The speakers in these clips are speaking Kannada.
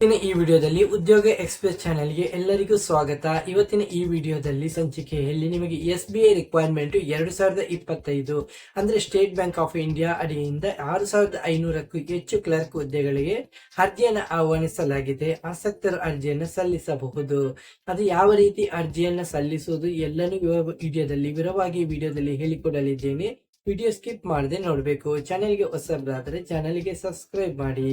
ಇವತ್ತಿನ ಈ ವಿಡಿಯೋದಲ್ಲಿ ಉದ್ಯೋಗ ಎಕ್ಸ್ಪ್ರೆಸ್ ಚಾನೆಲ್ಗೆ ಎಲ್ಲರಿಗೂ ಸ್ವಾಗತ. ಇವತ್ತಿನ ಈ ವಿಡಿಯೋದಲ್ಲಿ ಸಂಚಿಕೆಯಲ್ಲಿ ನಿಮಗೆ ಎಸ್ ಬಿ ಐ ರಿಕ್ವೈರ್ಮೆಂಟ್ ಎರಡು ಸಾವಿರದ ಇಪ್ಪತ್ತೈದು ಅಂದ್ರೆ ಸ್ಟೇಟ್ ಬ್ಯಾಂಕ್ ಆಫ್ ಇಂಡಿಯಾ ಅಡಿಯಿಂದ ಆರು ಸಾವಿರದ ಐನೂರಕ್ಕೂ ಹೆಚ್ಚು ಕ್ಲರ್ಕ್ ಹುದ್ದೆಗಳಿಗೆ ಅರ್ಜಿಯನ್ನು ಆಹ್ವಾನಿಸಲಾಗಿದೆ. ಆಸಕ್ತರ ಅರ್ಜಿಯನ್ನು ಸಲ್ಲಿಸಬಹುದು. ಅದು ಯಾವ ರೀತಿ ಅರ್ಜಿಯನ್ನು ಸಲ್ಲಿಸುವುದು ಎಲ್ಲನೂ ವಿಡಿಯೋದಲ್ಲಿ ವಿವರವಾಗಿ ವಿಡಿಯೋದಲ್ಲಿ ಹೇಳಿಕೊಡಲಿದ್ದೇನೆ. ವಿಡಿಯೋ ಸ್ಕಿಪ್ ಮಾಡದೆ ನೋಡಬೇಕು. ಚಾನೆಲ್ಗೆ ಹೊಸಬರಾದರೆ ಚಾನೆಲ್ಗೆ ಸಬ್ಸ್ಕ್ರೈಬ್ ಮಾಡಿ.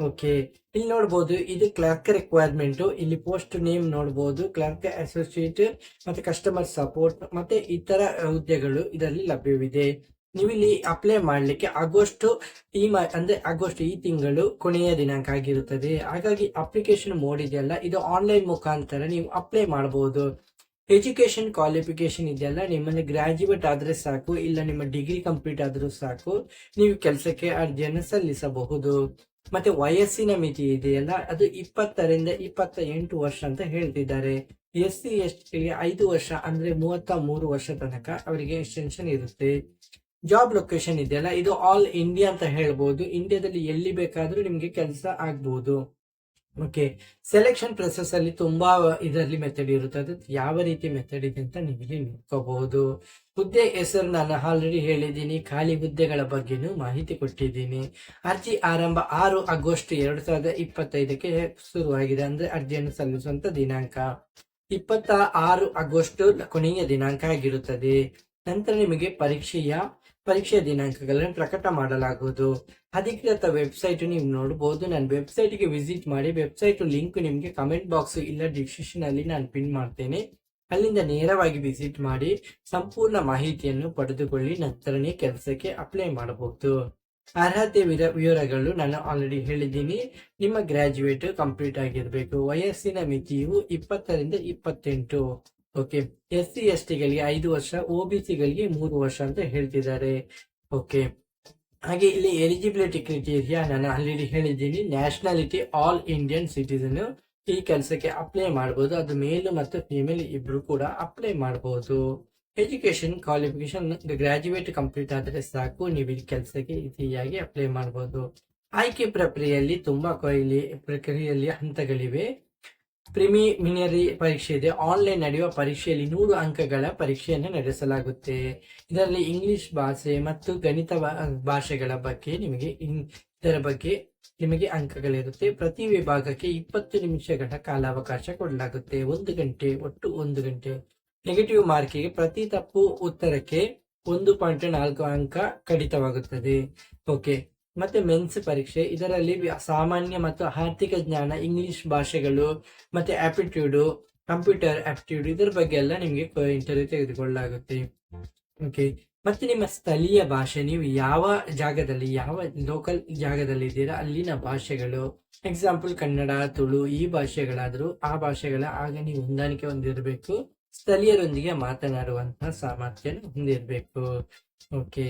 ಓಕೆ. ಇಲ್ಲಿ ನೋಡಬಹುದು ಇದು ಕ್ಲರ್ಕ್ ರಿಕ್ವೈರ್ಮೆಂಟ್ ಇಲ್ಲಿ ಪೋಸ್ಟ್ ನೇಮ್ ನೋಡಬಹುದು ಕ್ಲರ್ಕ್ ಅಸೋಸಿಯೇಟ್ ಮತ್ತೆ ಕಸ್ಟಮರ್ ಸಪೋರ್ಟ್ ಮತ್ತೆ ಇತರ ಹುದ್ದೆಗಳು ಇದರಲ್ಲಿ ಲಭ್ಯವಿದೆ. ನೀವು ಇಲ್ಲಿ ಅಪ್ಲೈ ಮಾಡಲಿಕ್ಕೆ ಆಗಸ್ಟ್ ಈ ಅಂದ್ರೆ ಆಗಸ್ಟ್ ಈ ತಿಂಗಳು ಕೊನೆಯ ದಿನಾಂಕ ಆಗಿರುತ್ತದೆ. ಹಾಗಾಗಿ ಅಪ್ಲಿಕೇಶನ್ ಮೋಡ್ ಇದೆಯಲ್ಲ, ಇದು ಆನ್ಲೈನ್ ಮುಖಾಂತರ ನೀವು ಅಪ್ಲೈ ಮಾಡಬಹುದು ಎಜುಕೇಶನ್ ಕ್ವಾಲಿಫಿಕೇಶನ್ ಇದೆಯಲ್ಲ? ನಿಮ್ಮಲ್ಲಿ ಗ್ರಾಜ್ಯುಯೇಟ್ ಆದ್ರೆ ಸಾಕು, ಇಲ್ಲ ನಿಮ್ಮ ಡಿಗ್ರಿ ಕಂಪ್ಲೀಟ್ ಆದರೂ ಸಾಕು, ನೀವು ಕೆಲಸಕ್ಕೆ ಅರ್ಜಿಯನ್ನು ಸಲ್ಲಿಸಬಹುದು. ಮತ್ತೆ ವಯಸ್ಸಿನ ಮಿತಿ ಇದೆಯಲ್ಲ? ಅದು ಇಪ್ಪತ್ತರಿಂದ ಇಪ್ಪತ್ತ ಎಂಟು ವರ್ಷ ಅಂತ ಹೇಳ್ತಿದ್ದಾರೆ. ಎಸ್ ಸಿ, ಎಸ್ ಟಿಗೆ ಐದು ವರ್ಷ ಅಂದ್ರೆ ಮೂವತ್ತ ಮೂರು ವರ್ಷ ತನಕ ಅವರಿಗೆ ಎಕ್ಸ್ಟೆನ್ಷನ್ ಇರುತ್ತೆ. ಜಾಬ್ ಲೊಕೇಶನ್ ಇದೆಯಲ್ಲ? ಇದು ಆಲ್ ಇಂಡಿಯಾ ಅಂತ ಹೇಳ್ಬೋದು. ಇಂಡಿಯಾದಲ್ಲಿ ಎಲ್ಲಿ ಬೇಕಾದ್ರೂ ನಿಮ್ಗೆ ಕೆಲಸ ಆಗ್ಬಹುದು ಓಕೆ ಸೆಲೆಕ್ಷನ್ ಪ್ರೊಸೆಸ್ ಅಲ್ಲಿ ತುಂಬಾ ಇದರಲ್ಲಿ ಮೆಥಡ್ ಇರುತ್ತೆ. ಯಾವ ರೀತಿ ಮೆಥಡ್ ಇದೆ ಅಂತ ನೀವು ಇಲ್ಲಿ ನೋಡ್ಕೋಬಹುದು. ಹುದ್ದೆ ಹೆಸರು ನಾನು ಆಲ್ರೆಡಿ ಹೇಳಿದ್ದೀನಿ. ಖಾಲಿ ಹುದ್ದೆಗಳ ಬಗ್ಗೆನೂ ಮಾಹಿತಿ ಕೊಟ್ಟಿದ್ದೀನಿ. ಅರ್ಜಿ ಆರಂಭ ಆರು ಆಗಸ್ಟ್ ಎರಡು ಸಾವಿರದ ಇಪ್ಪತ್ತೈದಕ್ಕೆ ಶುರುವಾಗಿದೆ. ಅಂದ್ರೆ ಅರ್ಜಿಯನ್ನು ಸಲ್ಲಿಸುವಂತ ದಿನಾಂಕ. ಇಪ್ಪತ್ತ ಆರು ಆಗಸ್ಟ್ ಕೊನೆಯ ದಿನಾಂಕ ಆಗಿರುತ್ತದೆ. ನಂತರ ನಿಮಗೆ ಪರೀಕ್ಷೆಯ ಪರೀಕ್ಷೆಯ ದಿನಾಂಕಗಳನ್ನು ಪ್ರಕಟ ಮಾಡಲಾಗುವುದು. ಅಧಿಕೃತ ವೆಬ್ಸೈಟ್ ನೀವು ನೋಡಬಹುದು ನಾನು ವೆಬ್ಸೈಟ್ಗೆ ವಿಸಿಟ್ ಮಾಡಿ, ವೆಬ್ಸೈಟ್ ಲಿಂಕ್ ನಿಮಗೆ ಕಮೆಂಟ್ ಬಾಕ್ಸ್ ಇಲ್ಲ ಡಿಸ್ಕ್ರಿಪ್ಷನ್ ಅಲ್ಲಿ ನಾನು ಪಿನ್ ಮಾಡ್ತೇನೆ. ಅಲ್ಲಿಂದ ನೇರವಾಗಿ ವಿಸಿಟ್ ಮಾಡಿ, ಸಂಪೂರ್ಣ ಮಾಹಿತಿಯನ್ನು ಪಡೆದುಕೊಳ್ಳಿ, ನಂತರನೇ ಕೆಲಸಕ್ಕೆ ಅಪ್ಲೈ ಮಾಡಬಹುದು. ಅರ್ಹತೆ ವಿರ, ವಿವರಗಳು ನಾನು ಆಲ್ರೆಡಿ ಹೇಳಿದ್ದೀನಿ. ನಿಮ್ಮ ಗ್ರಾಜ್ಯುಯೇಟ್ ಕಂಪ್ಲೀಟ್ ಆಗಿರಬೇಕು. ವಯಸ್ಸಿನ ಮಿತಿಯು ಇಪ್ಪತ್ತರಿಂದ ಇಪ್ಪತ್ತೆಂಟು. ಓಕೆ ಎಸ್ ಸಿ ಎಸ್ ಟಿಗಳಿಗೆ ಐದು ವರ್ಷ ಒ ಬಿ ಸಿಗಳಿಗೆ ಮೂರು ವರ್ಷ ಅಂತ ಹೇಳ್ತಿದ್ದಾರೆ. ಓಕೆ ಹಾಗೆ ಇಲ್ಲಿ ಎಲಿಜಿಬಿಲಿಟಿ ಕ್ರಿಟೀರಿಯಾ ನಾನು ಆಲ್ರೆಡಿ ಹೇಳಿದ್ದೀನಿ. ನ್ಯಾಷನಾಲಿಟಿ ಆಲ್ ಇಂಡಿಯನ್ ಸಿಟಿಸನ್ ಈ ಕೆಲಸಕ್ಕೆ ಅಪ್ಲೈ ಮಾಡಬಹುದು ಅದು ಮೇಲ್ ಮತ್ತು ಫಿಮೇಲ್ ಇಬ್ರು ಕೂಡ ಅಪ್ಲೈ ಮಾಡಬಹುದು ಎಜುಕೇಶನ್ ಕ್ವಾಲಿಫಿಕೇಶನ್ ಗ್ರಾಜುಯೇಟ್ ಕಂಪ್ಲೀಟ್ ಆದರೆ ಸಾಕು. ನೀವು ಈ ಕೆಲಸಕ್ಕೆ ಈಸಿಯಾಗಿ ಅಪ್ಲೈ ಮಾಡಬಹುದು ಆಯ್ಕೆ ಪ್ರಕ್ರಿಯೆಯಲ್ಲಿ ತುಂಬಾ ಕೊಯ್ಲಿ ಪ್ರಕ್ರಿಯೆಯಲ್ಲಿ ಹಂತಗಳಿವೆ. ಪ್ರಿಮಿಮಿನರಿ ಪರೀಕ್ಷೆ ಇದೆ. ಆನ್ಲೈನ್ ನಡೆಯುವ ಪರೀಕ್ಷೆಯಲ್ಲಿ ನೂರು ಅಂಕಗಳ ಪರೀಕ್ಷೆಯನ್ನು ನಡೆಸಲಾಗುತ್ತೆ. ಇದರಲ್ಲಿ ಇಂಗ್ಲಿಷ್ ಭಾಷೆ ಮತ್ತು ಗಣಿತ ಭಾಷೆಗಳ ಬಗ್ಗೆ ನಿಮಗೆ ಇದರ ಬಗ್ಗೆ ನಿಮಗೆ ಅಂಕಗಳಿರುತ್ತೆ. ಪ್ರತಿ ವಿಭಾಗಕ್ಕೆ ಇಪ್ಪತ್ತು ನಿಮಿಷಗಳ ಕಾಲಾವಕಾಶ ಕೊಡಲಾಗುತ್ತೆ. ಒಂದು ಗಂಟೆ ಒಟ್ಟು ಒಂದು ಗಂಟೆ. ನೆಗೆಟಿವ್ ಮಾರ್ಕಿಗೆ ಪ್ರತಿ ತಪ್ಪು ಉತ್ತರಕ್ಕೆ ಒಂದು ಪಾಯಿಂಟ್ ನಾಲ್ಕು ಅಂಕ ಕಡಿತವಾಗುತ್ತದೆ. ಓಕೆ. ಮತ್ತೆ ಮೆನ್ಸ್ ಪರೀಕ್ಷೆ, ಇದರಲ್ಲಿ ಸಾಮಾನ್ಯ ಮತ್ತು ಆರ್ಥಿಕ ಜ್ಞಾನ ಇಂಗ್ಲಿಷ್ ಭಾಷೆಗಳು ಮತ್ತೆ ಆಪ್ಟಿಟ್ಯೂಡು ಕಂಪ್ಯೂಟರ್ ಆಪ್ಟಿಟ್ಯೂಡ್ ಇದರ ಬಗ್ಗೆ ಎಲ್ಲ ನಿಮಗೆ ಇಂಟರ್ವ್ಯೂ ತೆಗೆದುಕೊಳ್ಳಲಾಗುತ್ತೆ. ಓಕೆ ಮತ್ತೆ ನಿಮ್ಮ ಸ್ಥಳೀಯ ಭಾಷೆ, ನೀವು ಯಾವ ಜಾಗದಲ್ಲಿ, ಯಾವ ಲೋಕಲ್ ಜಾಗದಲ್ಲಿ ಇದ್ದೀರಾ, ಅಲ್ಲಿನ ಭಾಷೆಗಳು ಎಕ್ಸಾಂಪಲ್ ಕನ್ನಡ, ತುಳು, ಈ ಭಾಷೆಗಳಾದರೂ ಆ ಭಾಷೆಗಳ ಆಗ ನೀವು ಹೊಂದಾಣಿಕೆ ಹೊಂದಿರಬೇಕು. ಸ್ಥಳೀಯರೊಂದಿಗೆ ಮಾತನಾಡುವಂತಹ ಸಾಮರ್ಥ್ಯ ಹೊಂದಿರಬೇಕು. ಓಕೆ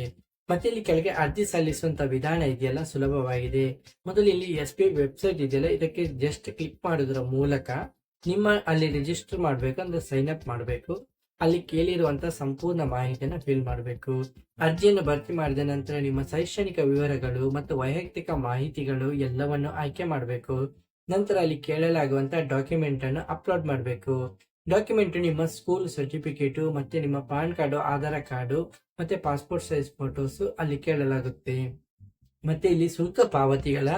ಮತ್ತೆ ಇಲ್ಲಿ ಕೆಳಗೆ ಅರ್ಜಿ ಸಲ್ಲಿಸುವಂತ ವಿಧಾನ ಇದೆಯಲ್ಲ, ಸುಲಭವಾಗಿದೆ. ಮೊದಲು ಇಲ್ಲಿ ಎಸ್ ಬಿ ವೆಬ್ಸೈಟ್ ಇದೆಯಲ್ಲ, ಇದಕ್ಕೆ ಜಸ್ಟ್ ಕ್ಲಿಕ್ ಮಾಡೋದ್ರ ಮೂಲಕ ನಿಮ್ಮ ಅಲ್ಲಿ ರಿಜಿಸ್ಟರ್ ಮಾಡಬೇಕು ಅಂದ್ರೆ ಸೈನ್ ಅಪ್ ಮಾಡಬೇಕು. ಅಲ್ಲಿ ಕೇಳಿರುವಂತ ಸಂಪೂರ್ಣ ಮಾಹಿತಿಯನ್ನು ಫಿಲ್ ಮಾಡಬೇಕು. ಅರ್ಜಿಯನ್ನು ಭರ್ತಿ ಮಾಡಿದ ನಂತರ ನಿಮ್ಮ ಶೈಕ್ಷಣಿಕ ವಿವರಗಳು ಮತ್ತು ವೈಯಕ್ತಿಕ ಮಾಹಿತಿಗಳು ಎಲ್ಲವನ್ನು ಆಯ್ಕೆ ಮಾಡಬೇಕು. ನಂತರ ಅಲ್ಲಿ ಕೇಳಲಾಗುವಂತ ಡಾಕ್ಯುಮೆಂಟ್ ಅನ್ನು ಅಪ್ಲೋಡ್ ಮಾಡಬೇಕು. ಡಾಕ್ಯುಮೆಂಟ್ ನಿಮ್ಮ ಸ್ಕೂಲ್ ಸರ್ಟಿಫಿಕೇಟು ಮತ್ತೆ ನಿಮ್ಮ ಪಾನ್ ಕಾರ್ಡು, ಆಧಾರ್ ಕಾರ್ಡು ಮತ್ತೆ ಪಾಸ್ಪೋರ್ಟ್ ಸೈಜ್ ಫೋಟೋಸ್ ಅಲ್ಲಿ ಕೇಳಲಾಗುತ್ತೆ. ಮತ್ತೆ ಇಲ್ಲಿ ಶುಲ್ಕ ಪಾವತಿಗಳ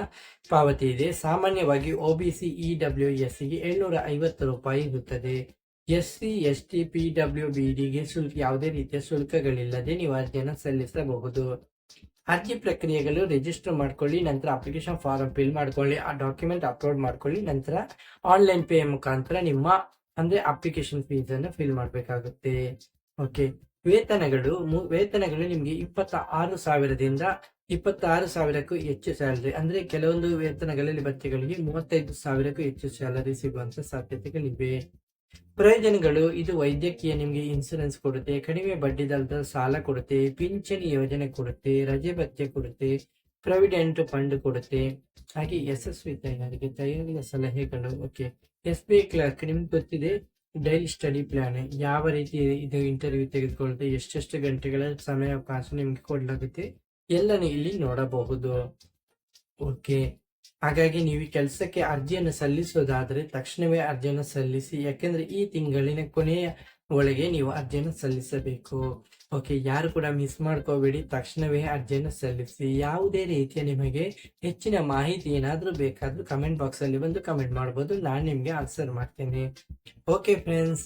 ಪಾವತಿ ಇದೆ. ಸಾಮಾನ್ಯವಾಗಿ O B C E W ಎಸ್ಗೆ ಏಳ್ನೂರ ಐವತ್ತು ರೂಪಾಯಿ ಇರುತ್ತದೆ. S C S T P W B ಡಿಗೆ ಶುಲ್ಕ ಯಾವುದೇ ರೀತಿಯ ಶುಲ್ಕಗಳಿಲ್ಲದೆ ನೀವು ಅರ್ಜಿಯನ್ನು ಸಲ್ಲಿಸಬಹುದು. ಅರ್ಜಿ ಪ್ರಕ್ರಿಯೆಗಳು ರಿಜಿಸ್ಟರ್ ಮಾಡ್ಕೊಳ್ಳಿ, ನಂತರ ಅಪ್ಲಿಕೇಶನ್ ಫಾರ್ಮ್ ಫಿಲ್ ಮಾಡ್ಕೊಳ್ಳಿ, ಆ ಡಾಕ್ಯುಮೆಂಟ್ ಅಪ್ಲೋಡ್ ಮಾಡ್ಕೊಳ್ಳಿ, ನಂತರ ಆನ್ಲೈನ್ ಪೇ ಮುಖಾಂತರ ನಿಮ್ಮ ಅಂದ್ರೆ ಅಪ್ಲಿಕೇಶನ್ ಫೀಸ್ ಅನ್ನು ಫಿಲ್ ಮಾಡಬೇಕಾಗುತ್ತೆ. ಓಕೆ ವೇತನಗಳು ವೇತನಗಳು ನಿಮಗೆ ಇಪ್ಪತ್ತ ಆರು ಸಾವಿರದಿಂದ ಇಪ್ಪತ್ತಾರು ಸಾವಿರಕ್ಕೂ ಹೆಚ್ಚು ಸ್ಯಾಲರಿ. ಅಂದ್ರೆ ಕೆಲವೊಂದು ವೇತನಗಳಲ್ಲಿ ಭತ್ಯೆಗಳಿಗೆ ಮೂವತ್ತೈದು ಸಾವಿರಕ್ಕೂ ಹೆಚ್ಚು ಸ್ಯಾಲರಿ ಸಿಗುವಂತ ಸಾಧ್ಯತೆಗಳಿವೆ. ಪ್ರಯೋಜನಗಳು, ಇದು ವೈದ್ಯಕೀಯ ನಿಮಗೆ ಇನ್ಸೂರೆನ್ಸ್ ಕೊಡುತ್ತೆ, ಕಡಿಮೆ ಬಡ್ಡಿ ದರದ ಸಾಲ ಕೊಡುತ್ತೆ, ಪಿಂಚಣಿ ಯೋಜನೆ ಕೊಡುತ್ತೆ, ರಜೆ ಭತ್ಯೆ ಕೊಡುತ್ತೆ, ಪ್ರಾವಿಡೆಂಟ್ ಫಂಡ್ ಕೊಡುತ್ತೆ. ಹಾಗೆ ಯಶಸ್ವಿ ತಯಾರಿಗೆ ತಯಾರಿಗೆ ಸಲಹೆಗಳು. ಓಕೆ, ಎಸ್ ಬಿ ಕ್ಲರ್ಕ್, ನಿಮ್ಗೆ ಗೊತ್ತಿದೆ ಡೈಲಿ ಸ್ಟಡಿ ಪ್ಲಾನ್ ಯಾವ ರೀತಿ ಇದು ಇಂಟರ್ವ್ಯೂ ತೆಗೆದುಕೊಳ್ಳುತ್ತೆ, ಎಷ್ಟೆಷ್ಟು ಗಂಟೆಗಳ ಸಮಯಾವಕಾಶ ನಿಮಗೆ ಕೊಡಲಾಗುತ್ತೆ ಎಲ್ಲ ಇಲ್ಲಿ ನೋಡಬಹುದು. ಓಕೆ ಹಾಗಾಗಿ ನೀವು ಕೆಲಸಕ್ಕೆ ಅರ್ಜಿಯನ್ನು ಸಲ್ಲಿಸೋದಾದ್ರೆ ತಕ್ಷಣವೇ ಅರ್ಜಿಯನ್ನು ಸಲ್ಲಿಸಿ, ಯಾಕೆಂದ್ರೆ ಈ ತಿಂಗಳಿನ ಕೊನೆಯ ಒಳಗೆ ನೀವು ಅರ್ಜಿಯನ್ನು ಸಲ್ಲಿಸಬೇಕು. ಓಕೆ ಯಾರು ಕೂಡ ಮಿಸ್ ಮಾಡ್ಕೋಬೇಡಿ. ತಕ್ಷಣವೇ ಅರ್ಜಿಯನ್ನು ಸಲ್ಲಿಸಿ. ಯಾವುದೇ ರೀತಿಯ ನಿಮಗೆ ಹೆಚ್ಚಿನ ಮಾಹಿತಿ ಏನಾದರೂ ಬೇಕಾದರೂ ಕಮೆಂಟ್ ಬಾಕ್ಸಲ್ಲಿ ಬಂದು ಕಮೆಂಟ್ ಮಾಡ್ಬೋದು. ನಾನು ನಿಮಗೆ ಆನ್ಸರ್ ಮಾಡ್ತೇನೆ. Okay friends